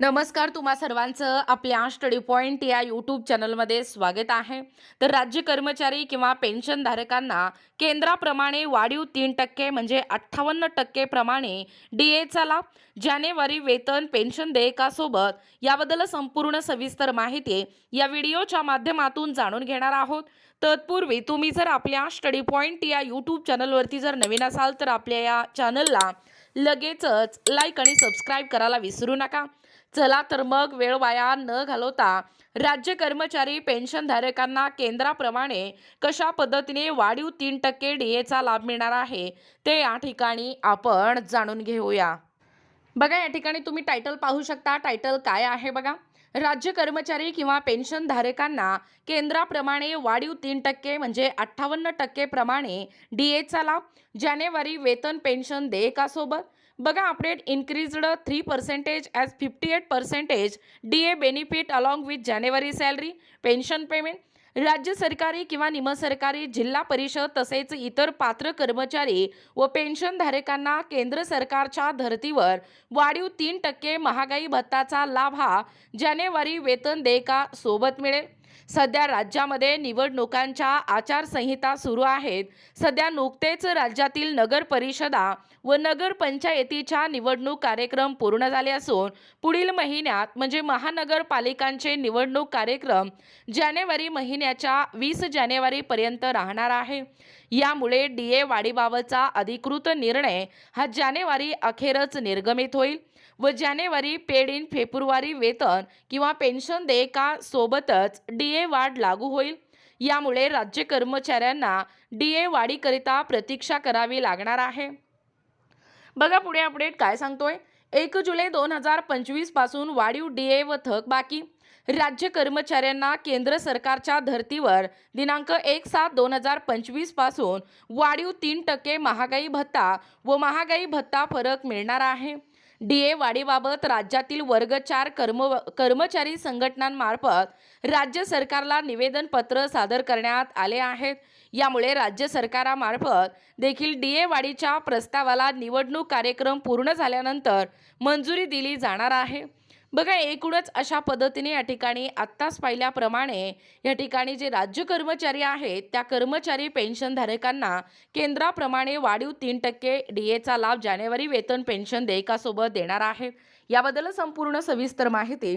नमस्कार तुम्हा सर्वांचं आपल्या स्टडी पॉईंट या यूट्यूब चॅनलमध्ये स्वागत आहे. तर राज्य कर्मचारी किंवा पेन्शनधारकांना केंद्राप्रमाणे वाढीव तीन टक्के म्हणजे अठ्ठावन्न टक्के प्रमाणे डी एचा लाभ जानेवारी वेतन पेन्शन देयकासोबत याबद्दल संपूर्ण सविस्तर माहिती या व्हिडिओच्या माध्यमातून जाणून घेणार आहोत. तत्पूर्वी तुम्ही जर आपल्या स्टडी पॉईंट या यूट्यूब चॅनलवरती जर नवीन असाल तर आपल्या या चॅनलला लगेचच लाईक आणि सबस्क्राईब करायला विसरू नका. चला तर मग वेळ वाया न घालवता राज्य कर्मचारी पेन्शनधारकांना केंद्राप्रमाणे कशा पद्धतीने वाढीव तीन टक्के डी एचा लाभ मिळणार आहे ते या ठिकाणी आपण जाणून घेऊया. बघा या ठिकाणी तुम्ही टायटल पाहू शकता. टायटल काय आहे बघा? राज्य कर्मचारी किंवा पेन्शनधारकांना केंद्राप्रमाणे वाढीव तीन टक्के म्हणजे अठ्ठावन्न टक्के प्रमाणे डी एचा लाभ जानेवारी वेतन पेन्शन देयकासोबत बघा update increased three percentage as fifty eight percentage D A benefit along with January salary pension payment राज्य सरकारी किंवा निमसरकारी जिल्हा परिषद तसेच इतर पात्र कर्मचारी व पेन्शनधारकांना केंद्र सरकारच्या धर्तीवर वाढीव तीन टक्के महागाई भत्ताचा लाभ हा जानेवारी वेतन देयका सोबत मिळेल. सध्या राज्यामध्ये निवडणुकांच्या आचारसंहिता सुरू आहेत. सध्या नुकतेच राज्यातील नगर परिषदा व नगरपंचायतीच्या निवडणूक कार्यक्रम पूर्ण झाले असून पुढील महिन्यात म्हणजे महानगरपालिकांचे निवडणूक कार्यक्रम जानेवारी महिन्याच्या वीस जानेवारीपर्यंत राहणार आहे. यामुळे डी ए वाढीबाबतचा अधिकृत निर्णय हा जानेवारी अखेरच निर्गमित होईल. व जानेवारी पेड इन फेब्रुवारी वेतन किंवा पेन्शन देयका सोबतच डी ए वाढ लागू होईल? यामुळे राज्य कर्मचाऱ्यांना डी ए वाढीकरिता प्रतीक्षा करावी लागणार आहे. बघा पुढे अपडेट काय सांगतोय. एक जुलै दोन हजार पंचवीसपासून वाढीव डी ए व थक बाकी. राज्य कर्मचाऱ्यांना केंद्र सरकारच्या धर्तीवर दिनांक एक सात दोन हजार पंचवीसपासून वाढीव तीन टक्के महागाई भत्ता व महागाई भत्ता फरक मिळणार आहे. डी ए वाढीबाबत राज्यातील वर्ग चार कर्म कर्मचारी संघटनांमार्फत राज्य सरकारला निवेदनपत्र सादर करण्यात आले आहेत. यामुळे राज्य सरकारामार्फत देखील डी ए वाढीच्या प्रस्तावाला निवडणूक कार्यक्रम पूर्ण झाल्यानंतर मंजुरी दिली जाणार आहे. बघा एकूणच अशा पद्धतीने या ठिकाणी आत्ताच पाहिल्याप्रमाणे या ठिकाणी जे राज्य कर्मचारी आहेत त्या कर्मचारी पेन्शनधारकांना केंद्राप्रमाणे वाढीव तीन टक्के डी एचा लाभ जानेवारी वेतन पेन्शन देयकासोबत देणार आहे याबद्दल संपूर्ण सविस्तर माहिती